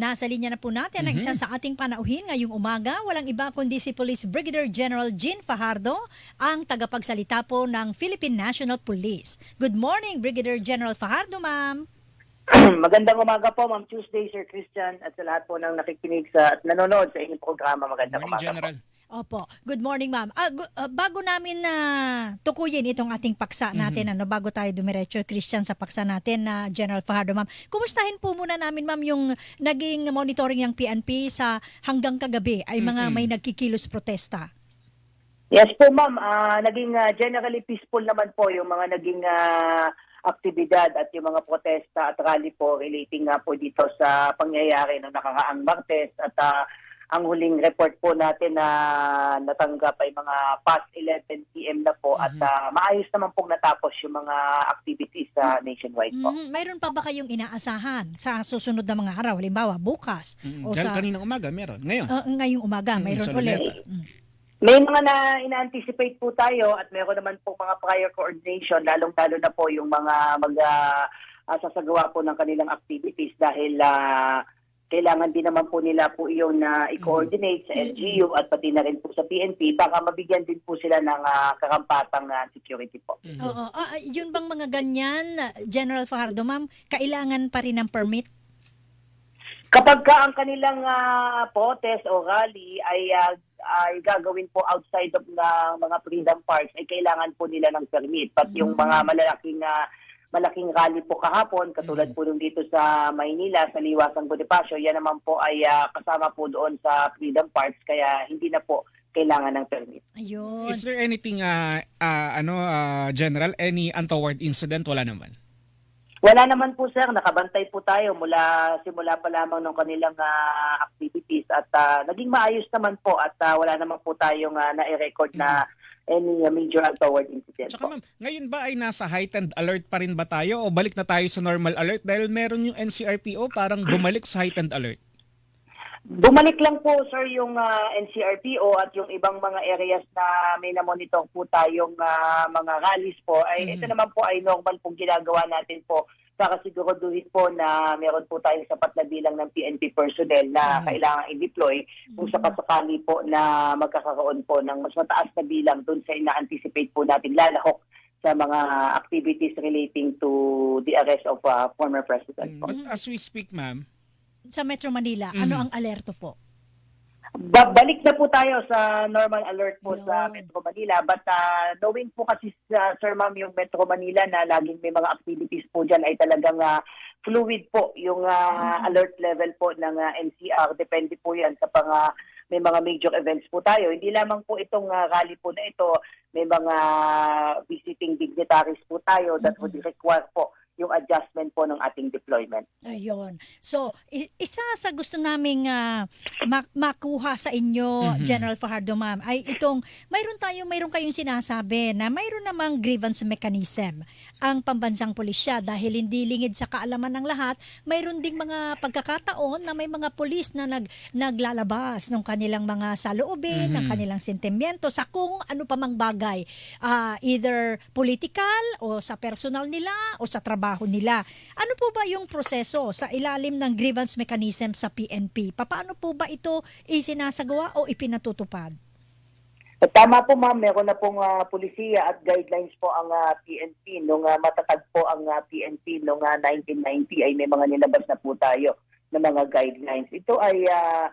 Nasa linya na po natin ang isa sa ating panauhin ngayong umaga. Walang iba kundi si Police Brigadier General Jean Fajardo, ang tagapagsalita po ng Philippine National Police. Good morning, Brigadier General Fajardo, ma'am. Magandang umaga po, Ma'am Tuesday, Sir Christian, at sa lahat po ng nakikinig sa at nanonood sa inyong programa. Magandang Morning, umaga General. po. Opo. Good morning, ma'am. Ah, gu- ah, bago namin na tukuyin itong ating paksa natin, ano, bago tayo dumiretso, Christian, sa paksa natin na General Fajardo, ma'am. Kumustahin po muna namin, ma'am, yung naging monitoring ng PNP sa hanggang kagabi ay mga may nagkikilos protesta. Yes po, Ma'am. Ah, naging ah, generally peaceful naman po yung mga naging ah, aktibidad at yung mga protesta at rally po relating nga po dito sa pangyayari ng nakakaang Martes at ah, ang huling report po natin na natanggap ay mga past 11 p.m. na po at Mhm. ah, maayos naman pong natapos yung mga activities sa nationwide po. Mhm. Mayroon pa ba kayong inaasahan sa susunod na mga araw? Halimbawa, bukas Mm, o sa kaninang umaga, meron. Ngayon. ah, ngayong umaga, Mm, mayroon sa ulit. Luneta. Mm. May mga na ina-anticipate po tayo at meron naman po mga prior coordination lalong-lalo na po yung mga mag ah, sasagawa po ng kanilang activities dahil ah, kailangan din naman po nila po iyon na i-coordinate sa LGU at pati na rin po sa PNP baka mabigyan din po sila ng ah, karampatang ah, security po. Mhm. Oo. Ah, ah, yun bang mga ganyan, General Fajardo, ma'am, kailangan pa rin ng permit? Kapag ka ang kanilang ah, protest o rally ay ah, ay gagawin po outside of ng mga freedom parks ay kailangan po nila ng permit. But yung mga malalaking ah, malaking rally po kahapon katulad po nung dito sa Maynila sa Liwasang Bonifacio, yan naman po ay ah, kasama po doon sa freedom parks kaya hindi na po kailangan ng permit. Ayun. Is there anything, uh, uh, ano, uh, General, any untoward incident? Wala naman. Wala naman po sir, nakabantay po tayo mula simula pa lamang ng kanilang ah, activities at ah, naging maayos naman po at ah, wala naman po tayong ah, na-record na any ah, major untoward incident Tsaka ma'am, ngayon ba ay nasa heightened alert pa rin ba tayo o balik na tayo sa normal alert dahil meron yung NCRPO parang bumalik sa heightened alert? Bumalik lang po sir yung ah, NCRPO at yung ibang mga areas na may na-monitor po tayong ah, mga rallies po ay Mhm. ito naman po ay normal pong ginagawa natin po para siguraduhin po na meron po tayong sapat na bilang ng PNP personnel na Mhm. kailangan i-deploy kung sakasakali po na magkakaroon po ng mas mataas na bilang dun sa ina-anticipate po natin lalahok sa mga activities relating to the arrest of uh, former president. But as we speak, ma'am, Sa Metro Manila, Mhm. ano ang alerto po? Babalik na po tayo sa normal alert po sa Yun. Metro Manila. But uh, knowing po kasi sa Sir Ma'am yung Metro Manila na laging may mga activities po dyan ay talagang uh, fluid po yung uh, alert level po ng uh, NCR. Depende po yan sa pang uh, may mga major events po tayo. Hindi lamang po itong uh, rally po na ito, may mga visiting dignitaries po tayo that would require po yung adjustment po ng ating deployment. Ayun. So, isa sa gusto naming mak- makuha sa inyo, Mhm. General Fajardo, ma'am, ay itong, mayroon tayo, mayroon kayong sinasabi na mayroon namang grievance mechanism ang pambansang pulisya dahil hindi lingid sa kaalaman ng lahat, mayroon ding mga pagkakataon na may mga pulis na nag, naglalabas ng kanilang mga saloobin, ng Mhm. kanilang sentimiento sa kung ano pa mang bagay, ah, either political o sa personal nila o sa trabaho nila. Ano po ba yung proseso sa ilalim ng grievance mechanism sa PNP? Paano po ba ito isinasagawa o ipinatutupad? At tama po ma'am, meron na pong ah, pulisiya at guidelines po ang ah, PNP. Nung ah, matatag po ang ah, PNP noong 1990 ay may mga nilabas na po tayo na mga guidelines. Ito ay ah,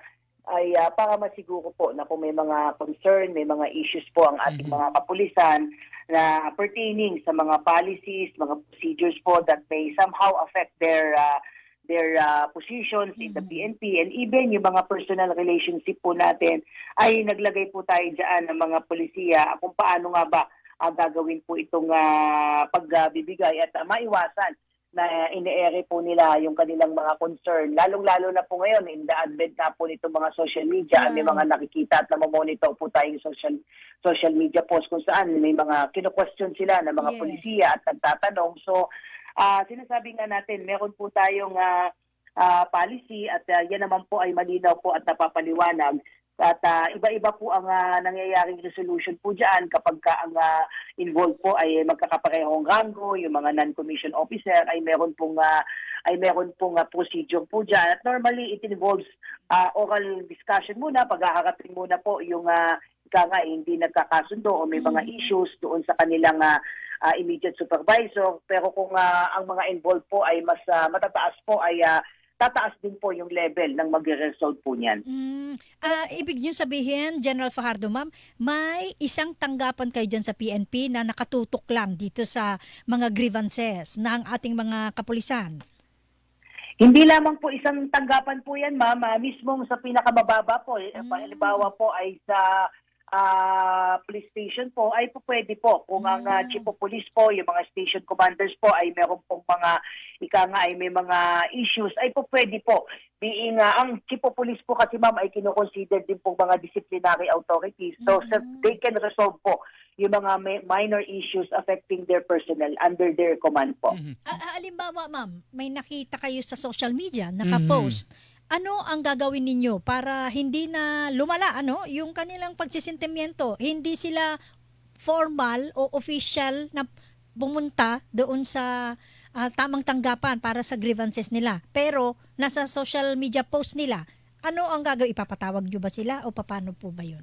ay ah, para masiguro po na kung may mga concern, may mga issues po ang ating Mhm. mga kapulisan na pertaining sa mga policies, mga procedures po that may somehow affect their ah, their ah, positions in the Mhm. PNP and even yung mga personal relationship po natin ay naglagay po tayo dyan ng mga polisiya kung paano nga ba ang gagawin po itong ah, pagbibigay at ah, maiwasan na ine-ere po nila yung kanilang mga concern. Lalong-lalo na po ngayon, in the advent na po nitong mga social media, may Yeah. mga nakikita at namomonitor po tayong social social media posts kung saan may mga kino-question sila ng mga Yes. polisiya at nagtatanong. So, ah sinasabi nga natin, meron po tayong ah, ah, policy at ah, yan naman po ay malinaw po at napapaliwanag At ah, iba-iba po ang ah, nangyayaring resolution po dyan kapag ka ang ah, involved po ay magkakaparehong rango, yung mga non-commissioned officer ay meron pong ah, ay meron pong ah, procedure po dyan. At normally it involves ah, oral discussion muna, paghaharapin muna po yung ah, ika nga eh, hindi nagkakasundo o may mga Mm. issues doon sa kanilang ah, ah, immediate supervisor. Pero kung ah, ang mga involved po ay mas ah, matataas po ay ah, tataas din po yung level ng magre-resolve po niyan. Mm, ah, ibig niyo sabihin, General Fajardo, ma'am, may isang tanggapan kayo dyan sa PNP na nakatutok lang dito sa mga grievances ng ating mga kapulisan. Hindi lamang po isang tanggapan po yan, ma'am. Ah, mismong sa pinakamababa po, eh, Mm. halimbawa po ay sa ah, police station po, ay po pwede po. Kung ang ah, Mm. chief of police po, yung mga station commanders po, ay meron pong mga, ika nga ay may mga issues, ay po pwede po. Being, ah, ang chief of police po kasi ma'am ay kinoconsider din po mga disciplinary authorities. So, Mhm. sir, they can resolve po yung mga may- minor issues affecting their personnel under their command po. Ah, halimbawa, ma'am, may nakita kayo sa social media, nakapost. Ano ang gagawin ninyo para hindi na lumala ano yung kanilang pagsisintimiento? Hindi sila formal o official na pumunta doon sa ah, tamang tanggapan para sa grievances nila. Pero nasa social media post nila, ano ang gagawin? Ipapatawag nyo ba sila o paano po ba yun?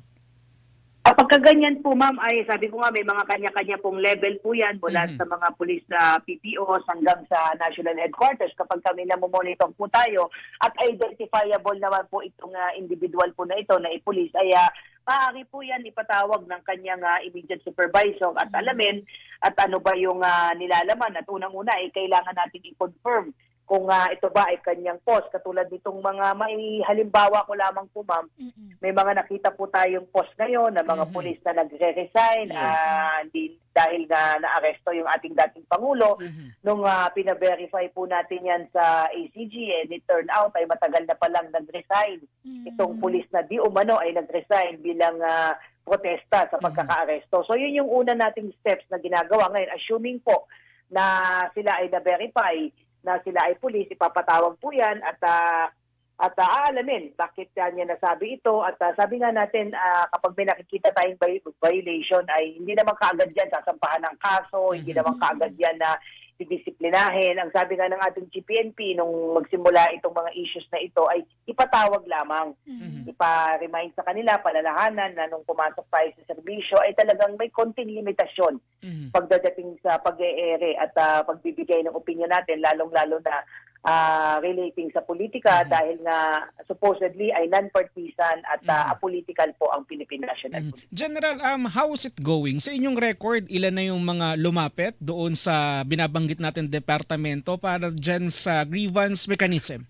Kapag ganyan po, ma'am, ay sabi ko nga may mga kanya-kanya pong level po yan mula Mhm. sa mga pulis na PPOs hanggang sa national headquarters. Kapag kami na monitor po tayo at identifiable naman po itong ah, individual po na ito na ipulis ay ah, maaari po yan ipatawag ng kanyang ah, immediate supervisor at alamin at ano ba yung ah, nilalaman. At unang-una ay kailangan natin i-confirm kung ah, ito ba ay kanyang post katulad nitong mga may halimbawa ko lamang po ma'am Mm-mm. may mga nakita po tayong post ngayon na mga Mhm. pulis na nagre-resign Yes. ah, di- dahil na naaresto yung ating dating Pangulo. Mhm. Nung ah, pina-verify po natin yan sa ACG and it turned out ay matagal na palang nag-resign. Itong Mm. pulis na di umano ay nag-resign bilang ah, protesta sa pagkakaaresto. So yun yung una nating steps na ginagawa ngayon. Assuming po na sila ay na-verify na sila ay pulis, ipapatawag po yan at ah, at ah, aalamin bakit uh, niya nasabi ito at ah, sabi nga natin ah, kapag may nakikita tayong vi- violation ay hindi naman kaagad yan sasampahan ng kaso, hindi Mhm. naman kaagad yan na didisiplinahin. Ang sabi nga ng ating GPNP nung magsimula itong mga issues na ito ay ipatawag lamang Mm. ipa-remind sa kanila, palalahanan na nung pumasok tayo sa serbisyo ay talagang may konting limitasyon Mhm. pagdating sa pag-eere at ah, pagbibigay ng opinion natin, lalong-lalo na ah, relating sa politika Mhm. dahil nga supposedly ay non-partisan at ah, Mhm. apolitical po ang Philippine National Mhm. Police. General, um, how is it going? Sa inyong record, ilan na yung mga lumapit doon sa binabanggit natin departamento para dyan sa grievance mechanism?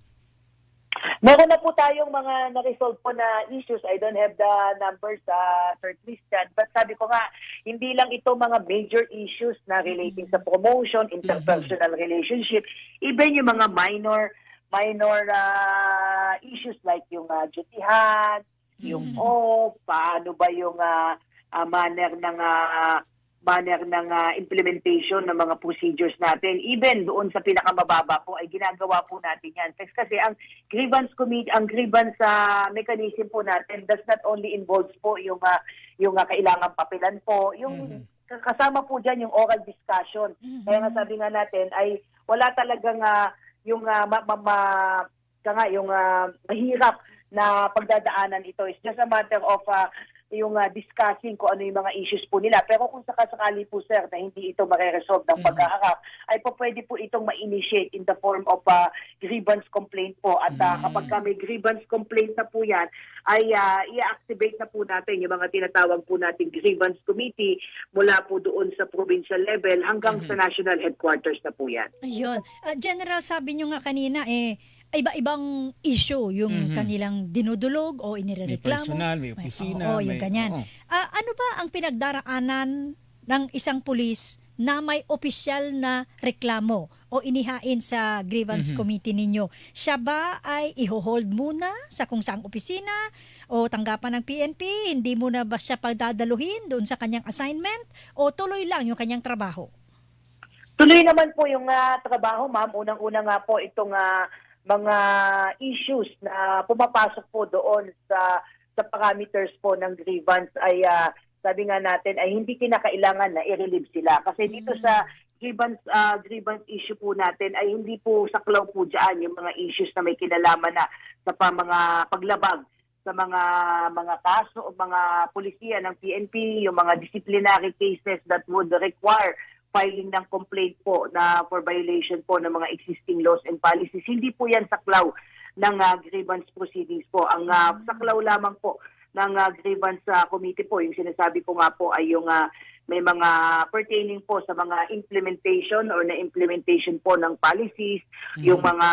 Meron na po tayong mga na-resolve po na issues. I don't have the numbers sa Sir Christian. But sabi ko nga, hindi lang ito mga major issues na relating sa promotion, interpersonal relationship, even yung mga minor minor ah, issues like yung uh, dutihan, yung Mhm. off, paano ba yung ah, ah, manner ng ah, manner ng ah, implementation ng mga procedures natin. Even doon sa pinakamababa po ay ginagawa po natin yan. Kasi ang grievance committee, ang grievance sa mechanism po natin does not only involves po yung ah, yung ah, kailangan papilan po, yung Mhm. kasama po diyan yung oral discussion. Mhm. Kaya nga sabi nga natin ay wala talagang ah, yung ah, ma, ma, ma- nga, yung ah, mahirap na pagdadaanan ito. It's just a matter of ah, yung ah, discussing kung ano yung mga issues po nila. Pero kung sakasakali po sir na hindi ito mareresolve ng Mhm. pagkaharap, ay po pwede po itong ma-initiate in the form of ah, grievance complaint po. At Mhm. kapag ka may grievance complaint na po yan, ay ah, i-activate na po natin yung mga tinatawag po nating grievance committee mula po doon sa provincial level hanggang Mhm. sa national headquarters na po yan. Ayun. Ah, General, sabi nyo nga kanina, eh, iba-ibang issue yung Mhm. kanilang dinudulog o May inireklamo. personal, may May- opisina. oo, yung may- ganyan. oo. Ah, ano ba ang pinagdaraanan ng isang pulis na may opisyal na reklamo o inihain sa grievance Mhm. committee ninyo? Siya ba ay iho-hold muna sa kung saang opisina o tanggapan ng PNP? Hindi muna ba siya pagdadaluhin doon sa kanyang assignment o tuloy lang yung kanyang trabaho? Tuloy naman po yung ah, trabaho, ma'am. Unang-una nga po itong ah, mga issues na pumapasok po doon sa sa parameters po ng grievance ay ah, sabi nga natin ay hindi kinakailangan na i-relieve sila. Kasi dito sa grievance ah, grievance issue po natin ay hindi po saklaw po dyan yung mga issues na may kinalaman na sa pa mga paglabag sa mga mga kaso o mga polisiya ng PNP, yung mga disciplinary cases that would require filing ng complaint po na for violation po ng mga existing laws and policies. Hindi po yan saklaw ng ah, grievance proceedings po. Ang ah, saklaw lamang po ng ah, grievance ah, committee po, yung sinasabi ko nga po ay yung ah, may mga pertaining po sa mga implementation or na implementation po ng policies, yung mga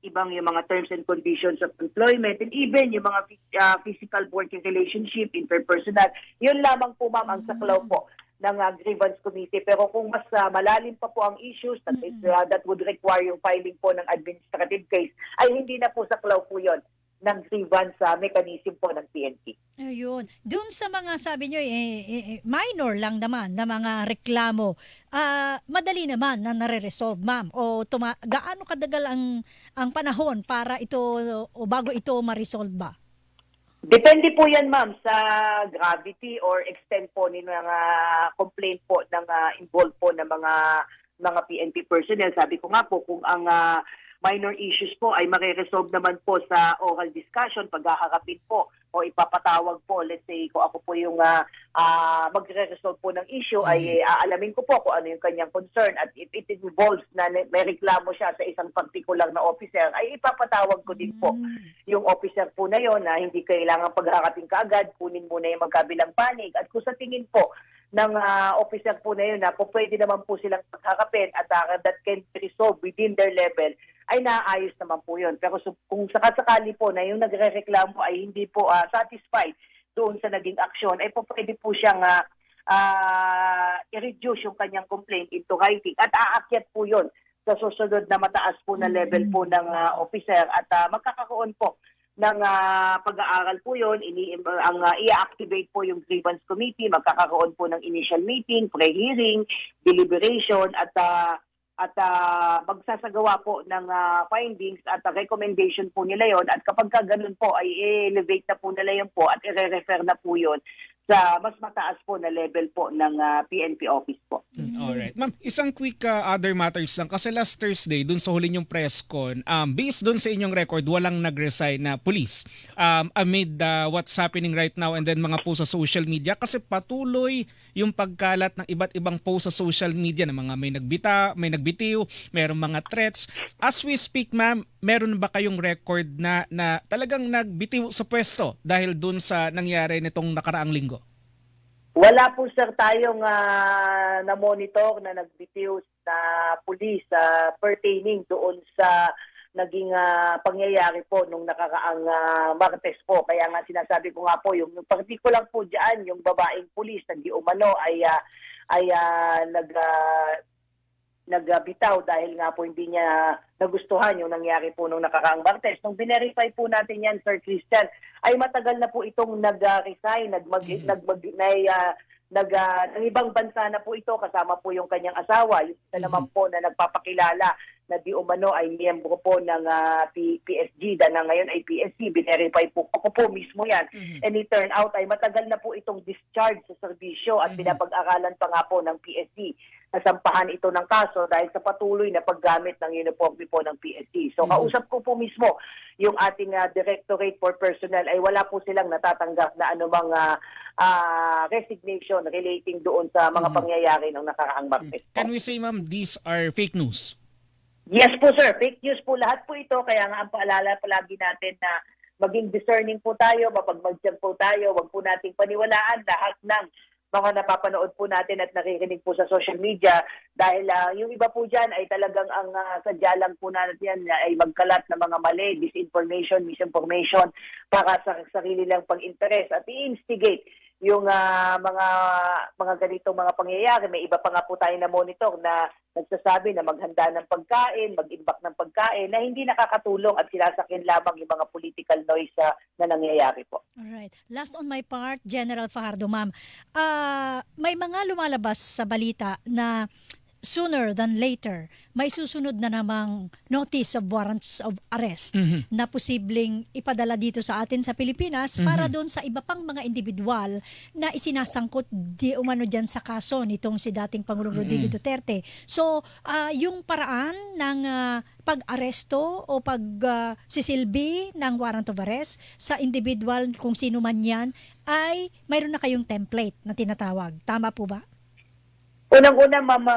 ibang yung mga terms and conditions of employment and even yung mga ah, physical working relationship, interpersonal. Yun lamang po ma'am ang saklaw po ng ah, grievance committee. Pero kung mas ah, malalim pa po ang issues that, is, ah, that would require yung filing po ng administrative case, ay hindi na po saklaw po yon ng grievance ah, mechanism po ng PNP. Ayun. Doon sa mga sabi nyo, eh, eh, eh, minor lang naman na mga reklamo, ah, madali naman na nare-resolve, ma'am. O tuma- gaano kadagal ang, ang panahon para ito, o bago ito ma-resolve ba? Depende po yan, ma'am, sa gravity or extent po ng mga complaint po ng ah, involved po ng mga mga PNP personnel. Sabi ko nga po, kung ang ah, minor issues po ay mareresolve naman po sa oral discussion, paghaharapin po o ipapatawag po, let's say, kung ako po yung ah, ah, magre-resolve po ng issue, ay aalamin ko po kung ano yung kanyang concern at if it involves na may reklamo siya sa isang particular na officer, ay ipapatawag ko din po Mm. yung officer po na yon na hindi kailangan pagharapin kaagad, kunin muna yung magkabilang panig. At kung sa tingin po ng ah, officer po na yun na po pwede naman po silang pagharapin at ah, that can be resolved within their level, ay naayos naman po yun. Pero so, kung sakasakali po na yung nagre-reklamo ay hindi po ah, satisfied doon sa naging aksyon, ay po pwede po siyang ah, ah, i-reduce yung kanyang complaint into writing. At aakyat po yun sa susunod na mataas po na level po ng ah, officer. At ah, magkakaroon po ng ah, pag-aaral po yun, ini, ang ah, i-activate po yung grievance committee, magkakaroon po ng initial meeting, pre-hearing, deliberation. At ah, at ah, magsasagawa po ng ah, findings at ah, recommendation po nila yon at kapag ka ganun po ay i-elevate na po nila yun po at i-refer na po yun sa mas mataas po na level po ng ah, PNP office po. Mm, Alright. Ma'am, isang quick uh, other matters lang. Kasi last Thursday, dun sa huli yung press con, um, based dun sa inyong record, walang nag-resign na police. Um, amid uh, what's happening right now and then mga post sa social media kasi patuloy yung pagkalat ng iba't ibang post sa social media ng mga may nagbita, may nagbitiw, merong mga threats. As we speak, ma'am, meron ba kayong record na na talagang nagbitiw sa pwesto dahil dun sa nangyari nitong nakaraang linggo? Wala po sir tayong ah, na-monitor na nagbitiw na pulis ah, pertaining doon sa naging ah, pangyayari po nung nakaraang ah, Martes po. Kaya nga sinasabi ko nga po, yung yung particular po dyan, yung babaeng pulis na di umano ay, ah, ay ah, nag, ah, nagbitaw dahil nga po hindi niya nagustuhan yung nangyari po nung nakaraang Martes. Nung binerify po natin yan, Sir Christian, ay matagal na po itong nag-resign, nagmag, Mhm. nagmag, na, ah, nag, ng ibang bansa na po ito, kasama po yung kanyang asawa. Yung isa Mhm. naman po na nagpapakilala na di umano ay miyembro po ng ah, P- PSG, da na ngayon ay PSC. Binerify po ako po mismo yan. And it turned out ay matagal na po itong discharge sa serbisyo at Mhm. pinapag-aralan pa nga po ng PSC. Nasampahan ito ng kaso dahil sa patuloy na paggamit ng uniforme po ng PSC. So Mhm. kausap ko po mismo yung ating ah, Directorate for Personnel ay wala po silang natatanggap na anumang ah, ah, resignation relating doon sa mga Mhm. pangyayari ng nakaraang Martes. Can we say, ma'am, these are fake news? Yes po sir, fake news po lahat po ito. Kaya nga ang paalala palagi natin na maging discerning po tayo, mapagmagsyag po tayo, wag po nating paniwalaan lahat ng mga napapanood po natin at naririnig po sa social media. Dahil ah, yung iba po dyan ay talagang ang uh, sadya lang po natin yan ay magkalat ng mga mali, disinformation, misinformation para sa sarili lang pang-interes at i-instigate yung ah, mga mga ganitong mga pangyayari. May iba pa nga po tayo na monitor na nagsasabi na maghanda ng pagkain, mag-imbak ng pagkain na hindi nakakatulong at sinasakin lamang yung mga political noise ah, na nangyayari po. Alright. Last on my part, General Fajardo, ma'am. Ah, may mga lumalabas sa balita na sooner than later, may susunod na namang notice of warrants of arrest Mhm. na posibleng ipadala dito sa atin sa Pilipinas para doon sa iba pang mga individual na isinasangkot di umano dyan sa kaso nitong si dating Pangulong Rodrigo Duterte. So, ah, yung paraan ng ah, pag-aresto o pag sisilbi ng warrant of arrest sa individual kung sino man yan ay mayroon na kayong template na tinatawag. Tama po ba? Unang-una, Mama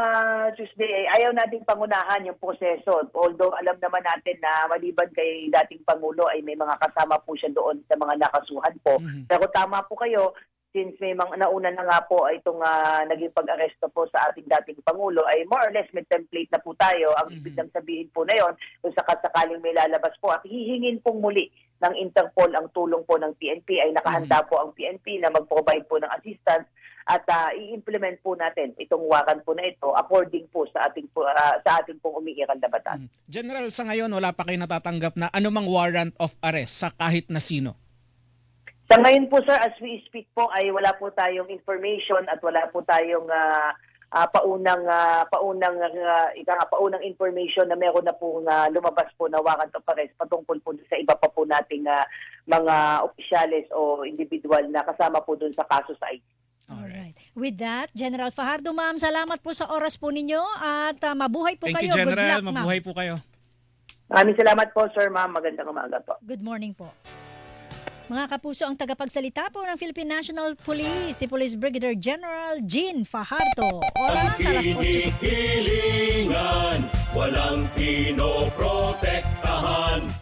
Tuesday, eh, ayaw nating pangunahan yung proseso. Although alam naman natin na maliban kay dating Pangulo ay may mga kasama po siya doon sa mga nakasuhan po. Mhm. Pero tama po kayo, since may mga nauna na nga po ay itong ah, naging pag-aresto po sa ating dating Pangulo, ay more or less may template na po tayo. Ang ibig Mhm. lang sabihin po na yon, kung sakasakaling may lalabas po at hihingin pong muli ng Interpol ang tulong po ng PNP ay nakahanda po ang PNP na mag-provide po ng assistance at ah, i-implement po natin itong warrant po na ito according po sa ating po, ah, sa ating pong umiiral na batas. Mhm. General, sa ngayon wala pa kayo natatanggap na anumang warrant of arrest sa kahit na sino. Sa ngayon po sir, as we speak po ay wala po tayong information at wala po tayong ah, ah, paunang ah, paunang ah, ika nga, paunang information na meron na po na lumabas po na warrant of arrest patungkol po sa iba pa po nating ah, mga opisyales o individual na kasama po dun sa kaso sa ICC. Alright. With that, General Fajardo, ma'am, salamat po sa oras po ninyo at ah, mabuhay po Thank kayo. you, Good General. luck, ma'am. Mabuhay po kayo. Maraming salamat po sir ma'am, magandang umaga po. Good morning po. Mga kapuso, ang tagapagsalita po ng Philippine National Police, si Police Brigadier General Jean Fajardo. Oras, alas 8. Hilingan, walang pinoprotektahan.